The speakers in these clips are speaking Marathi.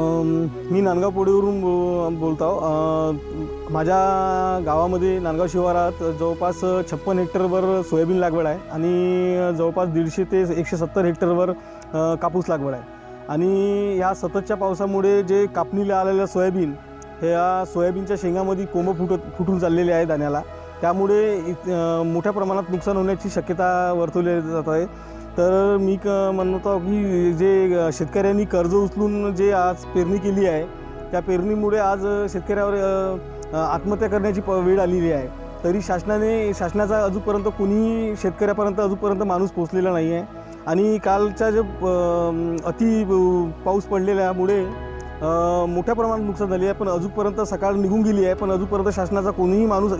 मी नांदगाव पोडीवरून बो बोलतो. आहो माझ्या गावामध्ये नांदगाव शिवारात जवळपास छप्पन हेक्टरवर सोयाबीन लागवड आहे आणि जवळपास दीडशे ते एकशे सत्तर हेक्टरवर कापूस लागवड आहे. आणि या सततच्या पावसामुळे जे कापणीला आलेलं सोयाबीन ह्या सोयाबीनच्या शेंगामध्ये कोंब फुटत फुटून चाललेले आहे दाण्याला. त्यामुळे मोठ्या प्रमाणात नुकसान होण्याची शक्यता वर्तवली जात आहे. तर मी क म्हणत म्हणतो की जे शेतकऱ्यांनी कर्ज उचलून जे आज पेरणी केली आहे त्या पेरणीमुळे आज शेतकऱ्यावर आत्महत्या करण्याची प वेळ आलेली आहे. तरी शासनाने शासनाचा अजूनपर्यंत कोणीही शेतकऱ्यापर्यंत अजूनपर्यंत माणूस पोचलेला नाही आहे आणि कालच्या जे अति पाऊस पडलेल्यामुळे मोठ्या प्रमाणात नुकसान झाले आहे. पण अजूनपर्यंत सकाळ निघून गेली आहे. पण अजूनपर्यंत शासनाचा कोणीही माणूस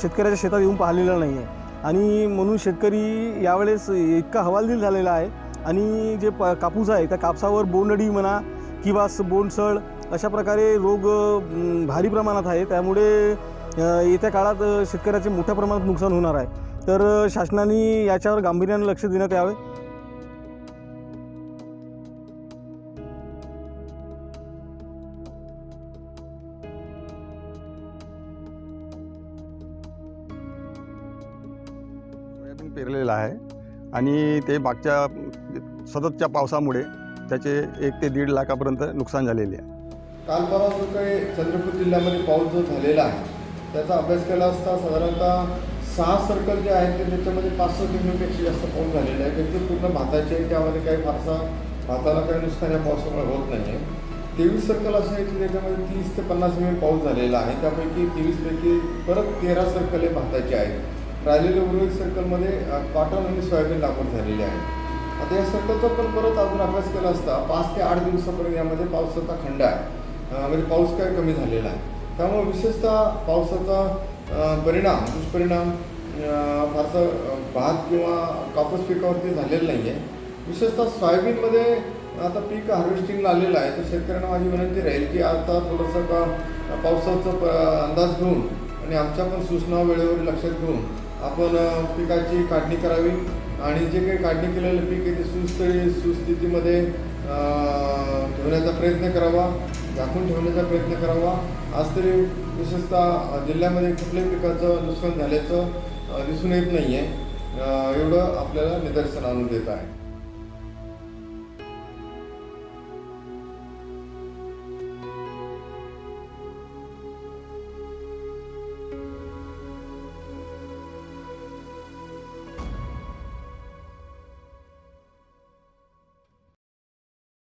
शेतकऱ्याच्या शेतात येऊन पाहिलेला नाही आहे आणि म्हणून शेतकरी यावेळेस इतका हवालदिल झालेला आहे. आणि जे प कापूस आहे त्या कापसावर बोंडअळी म्हणा किंवा स- बोंडसळ अशा प्रकारे रोग भारी प्रमाणात आहे. त्यामुळे येत्या काळात शेतकऱ्याचे मोठ्या प्रमाणात नुकसान होणार आहे. तर शासनाने याच्यावर गांभीर्याने लक्ष देण्यात यावे. सोयाबीन पेरलेलं आहे. आणि ते मागच्या सततच्या पावसामुळे त्याचे एक ते दीड लाखापर्यंत नुकसान झालेले आहे. काल परवा जो काही चंद्रपूर जिल्ह्यामध्ये पाऊस जो झालेला आहे त्याचा अभ्यास केला असता साधारणतः सहा सर्कल जे आहेत ते त्याच्यामध्ये पाच सहा किलोमीटरपेक्षा जास्त पाऊस झालेला आहे. त्यांचे पूर्ण भाताचे आहे त्यामध्ये काही फारसा भाताला काही नुकसान या पावसामुळे होत नाही आहे तेवीस सर्कल असे आहे की त्याच्यामध्ये तीस ते पन्नास मिनिट पाऊस झालेला आहे. त्यापैकी तेवीसपैकी परत तेरा सर्कल हे भाताचे आहेत. राहिलेले उर्वरित सर्कलमध्ये कॉटन आणि सोयाबीन लागवड झालेली आहे. आता या सर्कलचा पण परत अजून अभ्यास केला असता पाच ते आठ दिवसापर्यंत यामध्ये पावसाचा खंड आहे. म्हणजे पाऊस काय कमी झालेला आहे. त्यामुळे विशेषतः पावसाचा परिणाम दुष्परिणाम फारसा भात किंवा कापूस पिकावरती झालेला नाही आहे विशेषतः सोयाबीनमध्ये आता पीक हार्वेस्टिंगला आलेलं आहे तर शेतकऱ्यांना माझी विनंती राहील की आता थोडंसं का पावसाचा प अंदाज घेऊन आणि आमच्या पण सूचना वेळेवर लक्षात घेऊन आपण पिकाची काढणी करावी आणि जे काही काढणी केलेलं पीक आहे ते सुस्थळी सुस्थितीमध्ये ठेवण्याचा प्रयत्न करावा झाकून ठेवण्याचा प्रयत्न करावा. आज तरी विशेषतः जिल्ह्यामध्ये कुठल्याही पिकाचं नुकसान झाल्याचं दिसून येत नाही आहे एवढं आपल्याला निदर्शन आणून देत आहे.